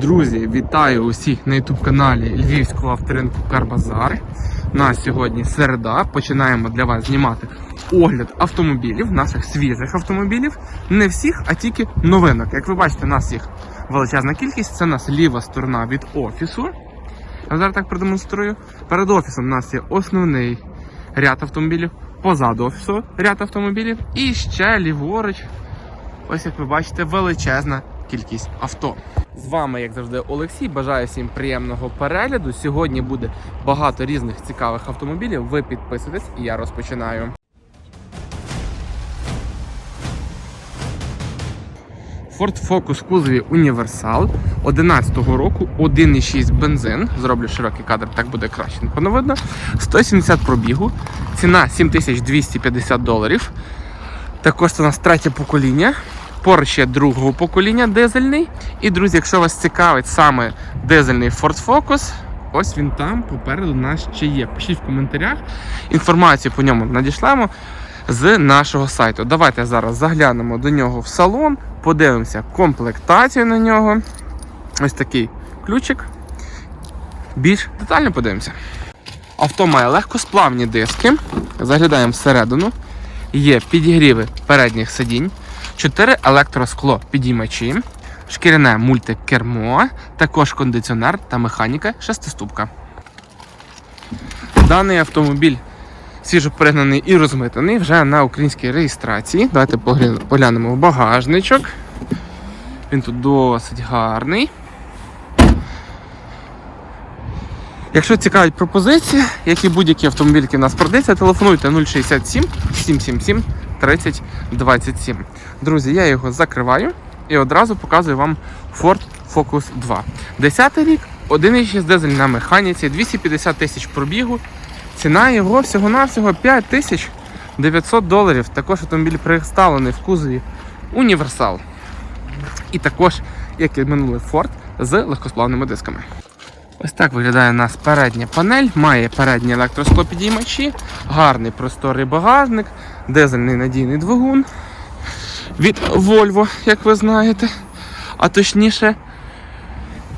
Друзі, вітаю усіх на youtube каналі Львівського авторинку Карбазар. У нас сьогодні середа. Починаємо для вас знімати огляд автомобілів, наших свіжих автомобілів. Не всіх, а тільки новинок. Як ви бачите, у нас їх величезна кількість. Це у нас ліва сторона від офісу. Я зараз так продемонструю. Перед офісом у нас є основний ряд автомобілів, позаду офісу ряд автомобілів. І ще ліворуч Ось як ви бачите, величезна кількість авто. З вами, як завжди, Олексій. Бажаю всім приємного перегляду. Сьогодні буде багато різних цікавих автомобілів. Ви підписуйтесь і я розпочинаю. Ford Focus кузові Універсал 11-го року 1,6 бензин. Зроблю широкий кадр, так буде краще. Напевно видно. 170 пробігу, ціна 7250 доларів. Також це у нас третє покоління. Porsche другого покоління дизельний. І, друзі, якщо вас цікавить саме дизельний Ford Focus, ось він там попереду нас ще є. Пишіть в коментарях. Інформацію по ньому надішлемо з нашого сайту. Давайте зараз заглянемо до нього в салон, подивимося комплектацію на нього. Ось такий ключик. Більш детально подивимося. Авто має легкосплавні диски. Заглядаємо всередину. Є підігріви передніх сидінь, 4 електроскло підіймачі, шкіряне мультикермо, також кондиціонер та механіка шестиступка. Даний автомобіль свіжо пригнаний і розмитаний вже на українській реєстрації. Давайте поглянемо в багажничок. Він тут досить гарний. Якщо цікавить пропозиції, як і будь-які автомобіль, які в нас продається, телефонуйте 067 777 30 27. Друзі, я його закриваю і одразу показую вам Ford Focus 2. 10 рік, 1,6 дизель на механіці, 250 тисяч пробігу. Ціна його всього-навсього 5 тисяч 900 доларів. Також автомобіль представлений в кузові універсал. І також, як і минулий Ford, з легкосплавними дисками. Ось так виглядає у нас передня панель, має передні електросклопідіймачі, гарний просторий багажник, дизельний надійний двигун від Volvo, як ви знаєте. А точніше,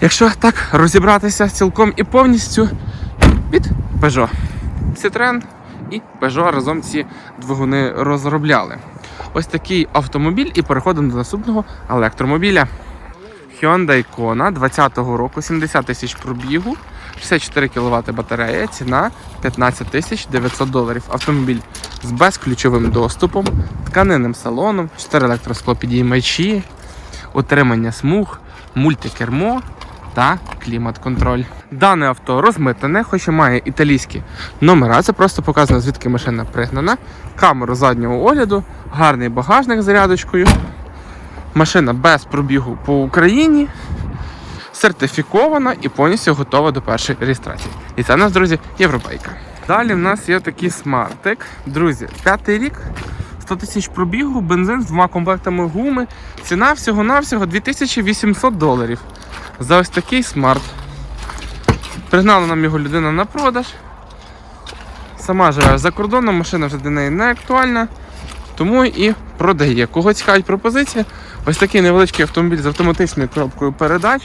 якщо так розібратися цілком і повністю від Peugeot. Citroen і Peugeot разом ці двигуни розробляли. Ось такий автомобіль, і переходимо до наступного електромобіля. Hyundai Kona 20-го року, 70 тисяч пробігу, 64 кВт батарея, ціна 15 тисяч 900 доларів. Автомобіль з безключовим доступом, тканинним салоном, 4 електросклопідіймачі, утримання смуг, мультикермо та клімат-контроль. Дане авто розмитане, хоч і має італійські номера. Це просто показано, звідки машина пригнана. Камера заднього огляду, гарний багажник з зарядочкою. Машина без пробігу по Україні, сертифікована і повністю готова до першої реєстрації. І це у нас, друзі, європейка. Далі в нас є такий смартик. Друзі, п'ятий рік, 100 тисяч пробігу, бензин з двома комплектами гуми. Ціна всього-навсього 2800 доларів. За ось такий смарт. Пригнала нам його людина на продаж. Сама живе за кордоном, машина вже для неї не актуальна тому і продає. Кого цікавить пропозиція, ось такий невеличкий автомобіль з автоматичною коробкою передач.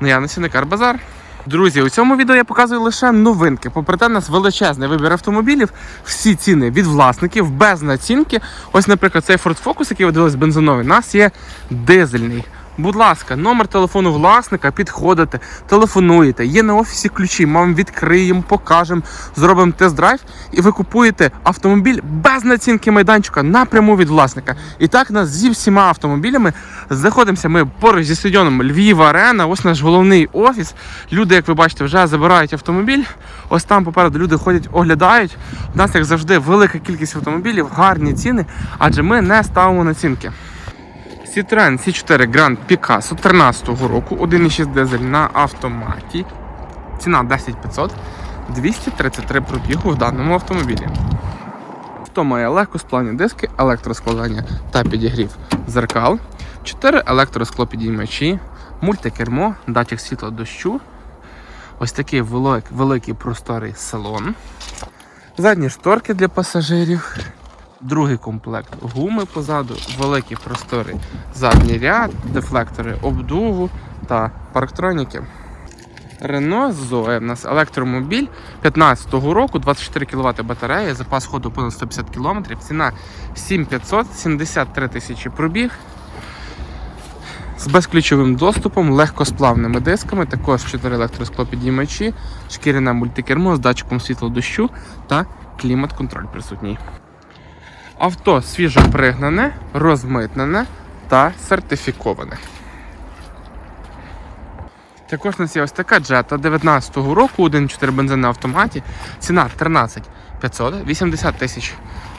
Наявності на Карбазар. Друзі, у цьому відео я показую лише новинки. Попри те, у нас величезний вибір автомобілів, всі ціни від власників, без націнки. Ось, наприклад, цей Ford Focus, який ви дивились бензиновий, у нас є дизельний. Будь ласка, номер телефону власника, підходите, телефонуєте. Є на офісі ключі, ми вам відкриємо, покажемо, зробимо тест-драйв, і ви купуєте автомобіль без націнки майданчика напряму від власника. І так нас зі всіма автомобілями знаходимося ми поруч зі стадіоном Львів Арена. Ось наш головний офіс. Люди, як ви бачите, вже забирають автомобіль. Ось там попереду люди ходять, оглядають. У нас, як завжди, велика кількість автомобілів, гарні ціни, адже ми не ставимо націнки. Citroen C4 Grand Picasso 13 року, 1,6 дизель на автоматі. Ціна 10500, 233 пробігу в даному автомобілі. Авто має легкосплавні диски, електроскладання та підігрів зеркал, 4 електросклопідіймачі, мультикермо, датчик світла дощу. Ось такий велик- великий просторий салон. Задні шторки для пасажирів. Другий комплект гуми позаду, великі простори, задній ряд, дефлектори обдуву та парктроніки. Рено Zoe у нас електромобіль 15-го року, 24 кВт батарея, запас ходу понад 150 км, ціна 7500, 73 тисячі пробіг. З безключовим доступом, легкосплавними дисками, також 4 електросклопідіймачі, шкіряне мультикермо з датчиком світло дощу та клімат-контроль присутній. Авто свіжо пригнане, розмитнене та сертифіковане. Також у нас є ось така джета 19-го року, 1.4 бензин на автоматі. Ціна 13 500, 80 тисяч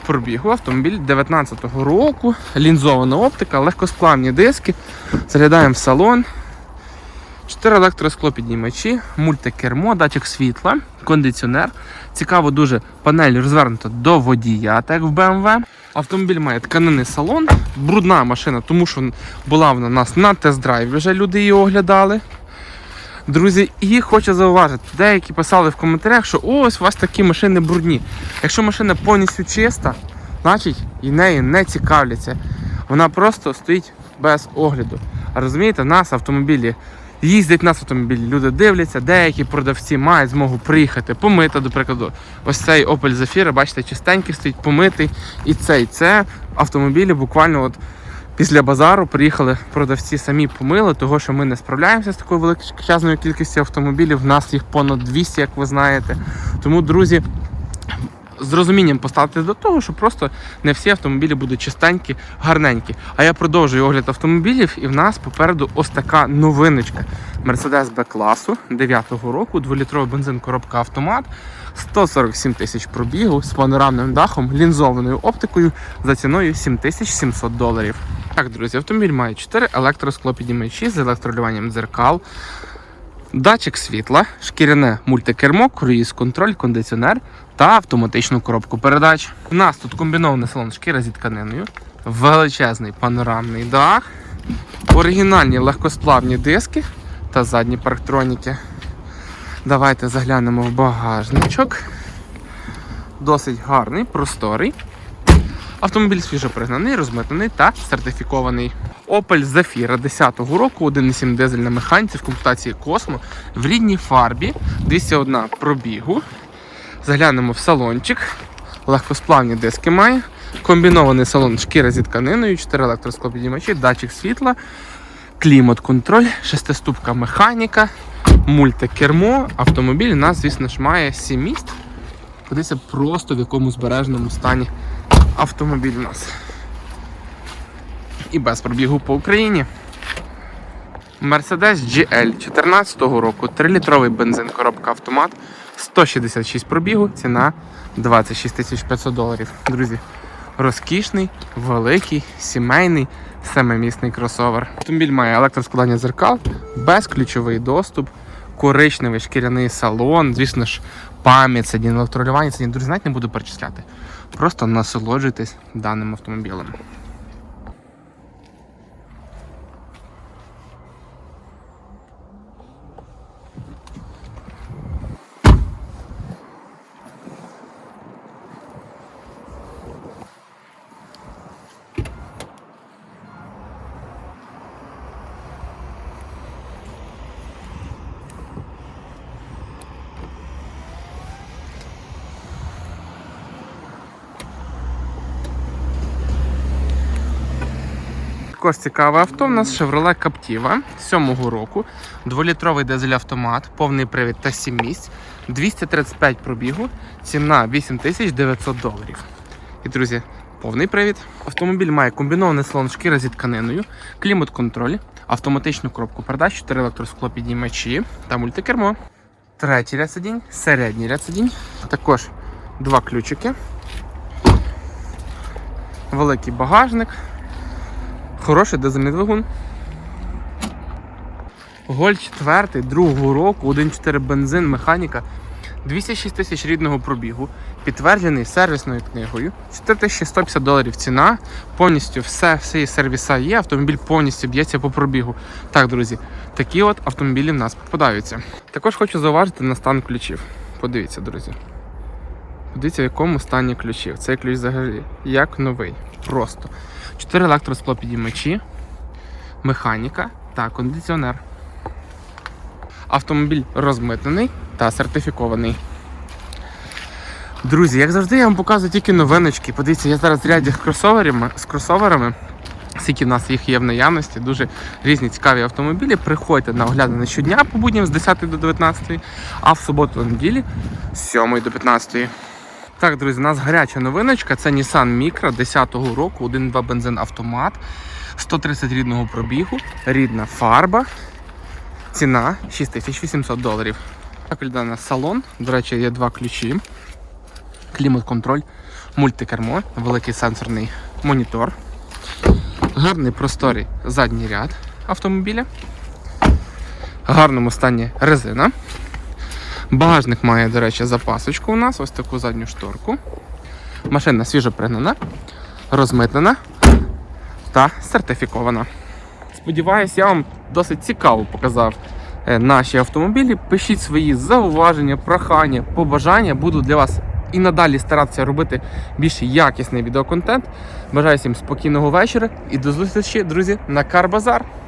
пробігу. Автомобіль 19-го року, лінзована оптика, легкосплавні диски. Заглядаємо в салон. 4 електросклопіднімачі, мультикермо, датчик світла, кондиціонер. Цікаво дуже панель розвернута до водія, так в BMW. Автомобіль має тканинний салон, брудна машина, тому що була вона у нас на тест-драйві, вже люди її оглядали. Друзі, і хочу зауважити, деякі писали в коментарях, що ось у вас такі машини брудні. Якщо машина повністю чиста, значить і нею не цікавляться. Вона просто стоїть без огляду. А розумієте, в нас автомобілі їздять нас автомобілі, люди дивляться, деякі продавці мають змогу приїхати помити, до прикладу. Ось цей Opel Zafira, бачите, чистенький стоїть, помитий. І цей це автомобілі буквально от Після базару приїхали продавці самі помили, того що ми не справляємося з такою величезною кількістю автомобілів. В нас їх понад 200, як ви знаєте. Тому, друзі, з розумінням поставтесь до того, що просто не всі автомобілі будуть чистенькі, гарненькі. А я продовжую огляд автомобілів, і в нас попереду ось така новиночка. Mercedes B-класу 9-го року, 2-літровий бензин, коробка автомат, 147 тисяч пробігу з панорамним дахом, лінзованою оптикою за ціною 7700 доларів. Так, друзі, автомобіль має 4 електросклопідіймачі з електролюванням дзеркал, датчик світла, шкіряне мультикермо, круїз-контроль, кондиціонер та автоматичну коробку передач. У нас тут комбінований салон шкіра зі тканиною, величезний панорамний дах, оригінальні легкосплавні диски та задні парктроніки. Давайте заглянемо в багажничок. Досить гарний, просторий. Автомобіль свіжо пригнаний, розмитнений та сертифікований. Opel Zafira 10-го року, 1,7 дизель на механіці в комплектації Cosmo в рідній фарбі, 201 пробігу. Заглянемо в салончик. Легкосплавні диски має. Комбінований салон шкіра зі тканиною, 4 електросклопідіймачі, датчик світла, клімат-контроль, шестиступка механіка, мультикермо. Автомобіль у нас, звісно ж, має 7 місць. Подивіться просто в якому збереженому стані автомобіль у нас. І без пробігу по Україні. Mercedes GL 14 року, 3-літровий бензин, коробка автомат, 166 пробігу, ціна 26 500 доларів. Друзі, розкішний, великий, сімейний, семимісний кросовер. Автомобіль має електроскладання зеркал, безключовий доступ, коричневий шкіряний салон, звісно ж, пам'ять, сидінь, електролювання, сидінь. Друзі, навіть не буду перечисляти. Просто насолоджуйтесь даним автомобілем. Також цікаве авто. У нас Chevrolet Captiva 7-го року. 2-літровий дизель автомат, повний привід та 7 місць, 235 пробігу, ціна 8900 доларів. І, друзі, повний привід. Автомобіль має комбінований салон шкіра зі тканиною, клімат-контроль, автоматичну коробку передач, 4 електросклопіднімачі та мультикермо. Третій ряд сидінь, середній ряд сидінь. Також два ключики. Великий багажник. Хороший дизельний двигун. Голь 4 другого року, 1.4 бензин, механіка, 206 тисяч рідного пробігу, підтверджений сервісною книгою, 4150 доларів ціна, повністю все, всі сервіса є, автомобіль повністю б'ється по пробігу. Так, друзі, такі от автомобілі в нас попадаються. Також хочу зауважити на стан ключів. Подивіться, друзі. Подивіться, в якому стані ключів. Цей ключ взагалі як новий. Просто. Чотири електросклопідіймачі, механіка та кондиціонер. Автомобіль розмитнений та сертифікований. Друзі, як завжди, я вам показую тільки новиночки. Подивіться, я зараз ряді з кросоверами, з кросоверами. Скільки в нас їх є в наявності, дуже різні цікаві автомобілі. Приходьте на оглядини щодня по будням з 10 до 19, а в суботу-неділі з 7 до 15. Так, друзі, у нас гаряча новиночка. Це Nissan Micra 10-го року, 1.2 бензин автомат, 130 рідного пробігу, рідна фарба. Ціна 6800 доларів. Так виглядає салон. До речі, є два ключі. Клімат-контроль, мультикермо, великий сенсорний монітор. Гарний просторий задній ряд автомобіля. В гарному стані резина. Багажник має, до речі, запасочку у нас, ось таку задню шторку. Машина свіжо пригнана, розмитнена та сертифікована. Сподіваюсь, я вам досить цікаво показав е, наші автомобілі. Пишіть свої зауваження, прохання, побажання. Буду для вас і надалі старатися робити більш якісний відеоконтент. Бажаю всім спокійного вечора і до зустрічі, друзі, на Карбазар. Карбазар.